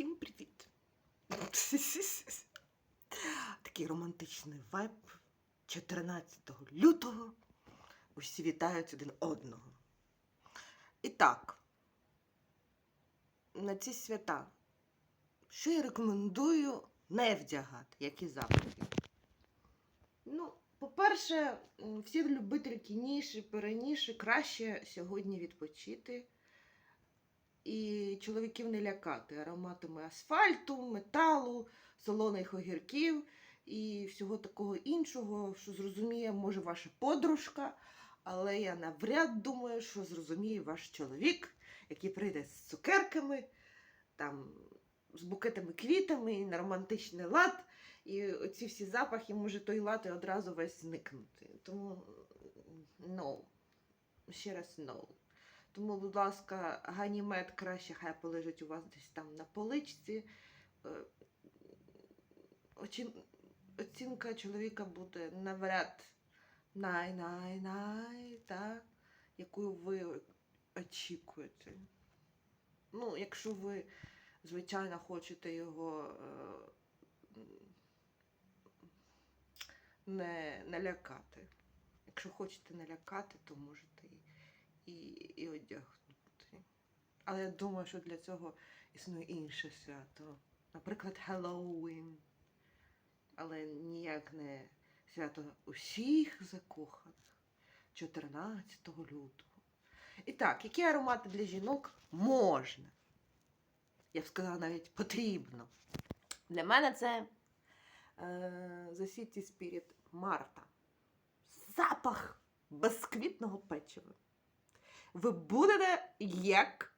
Всім привіт! Такий романтичний вайб 14 лютого. Усі вітають один одного. І так, на ці свята, що я рекомендую не вдягати, які запахи? Ну, по-перше, всі любительки ніші, переніші, краще сьогодні відпочити і чоловіків не лякати ароматами асфальту, металу, солоних огірків і всього такого іншого, що зрозуміє, може, ваша подружка, але я навряд думаю, що зрозуміє ваш чоловік, який прийде з цукерками, там, з букетами квітами і на романтичний лад. І оці всі запахи, може той лад і одразу весь зникнути. Тому no. Ще раз no. Тому, будь ласка, ганімед краще хай полежить у вас десь там на поличці. Е, Оцінка чоловіка буде навряд най-най-най, так, яку ви очікуєте. Ну, якщо ви, звичайно, хочете його е, не налякати. Якщо хочете налякати, то можете і, і, і одягнути. Але я думаю, що для цього існує інше свято. Наприклад, Хеллоуін. Але ніяк не свято усіх закоханих 14 лютого. І так, які аромати для жінок можна? Я б сказала, навіть потрібно. Для мене це е, Spirit Марта. Запах безквітного печива. Ви будете як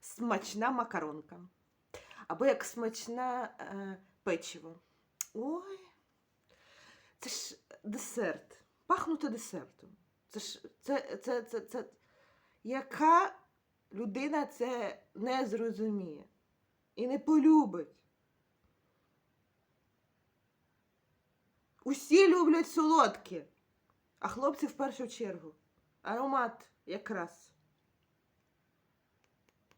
смачна макаронка. Або як смачне е, печиво. Ой, це ж десерт. Пахнути десертом. Це ж це, це, це, це, яка людина це не зрозуміє і не полюбить. Усі люблять солодкі, а хлопці в першу чергу. Аромат якраз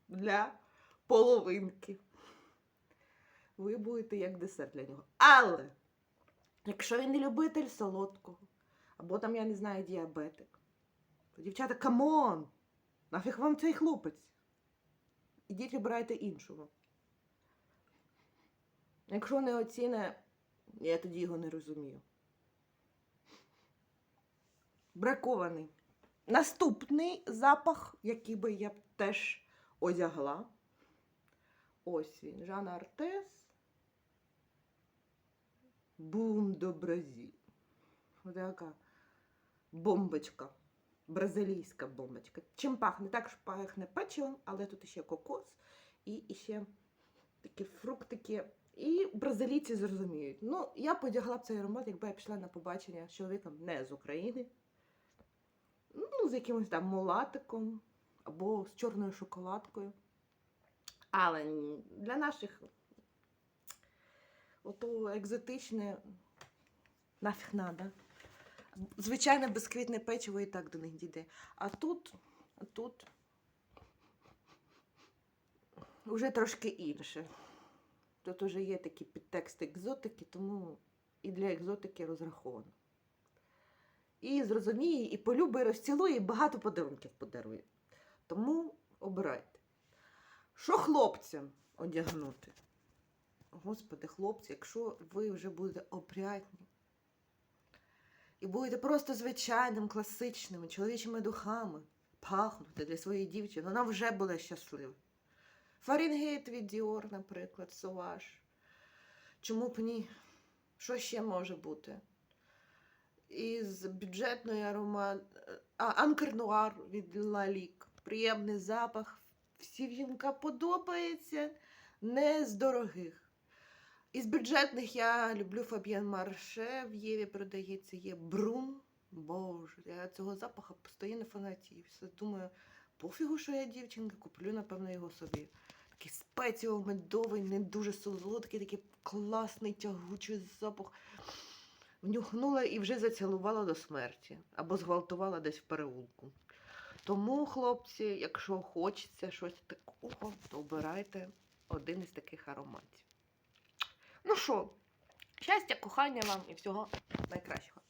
для половинки. Ви будете як десерт для нього. Але якщо він не любитель солодкого, або там, я не знаю, діабетик, то дівчата, камон! Нафіг вам цей хлопець? Ідіть вибирайте іншого. Якщо не оціне, я тоді його не розумію. Бракований. Наступний запах, який би я б теж одягла. Ось він. Жан Артес. Бум до. Ось така бомбочка. Бразилійська бомбочка. Чим пахне? Так пахне печивом, але тут ще кокос і ще такі фруктики. І бразилійці зрозуміють. Ну, я подягла б цей аромат, якби я пішла на побачення з чоловіком не з України. З якимось там мулатиком або з чорною шоколадкою. Але для наших ото екзотичне нафіг надо. Звичайне безквітне печиво і так до них дійде. А тут, а тут вже трошки інше. Тут вже є такі підтексти екзотики, тому і для екзотики розраховано. І зрозуміє, і полюбить, і розцілує, і багато подарунків подарує. Тому обирайте. Що хлопцям одягнути? Господи, хлопці, якщо ви вже будете опрятні і будете просто звичайним, класичними чоловічими духами пахнути для своєї дівчини, вона вже буде щаслива. Фаренгейт від Dior, наприклад, Соваж. Чому б ні? Що ще може бути? Із бюджетної аромат. А, Анкер Нуар від Лалік. Приємний запах. Всім жінкам подобається. Не з дорогих. Із бюджетних я люблю Фаб'ян Марше. В Єві продається є Брун. Боже, я цього запаху постійно фанатію. Все думаю, пофігу, що я дівчинка, куплю, напевно, його собі. Такий спеціово-медовий, не дуже солодкий, такий класний тягучий запах. Внюхнула і вже зацілувала до смерті або зґвалтувала десь в переулку. Тому, хлопці, якщо хочеться щось такого, то обирайте один із таких ароматів. Ну що, щастя, кохання вам і всього найкращого.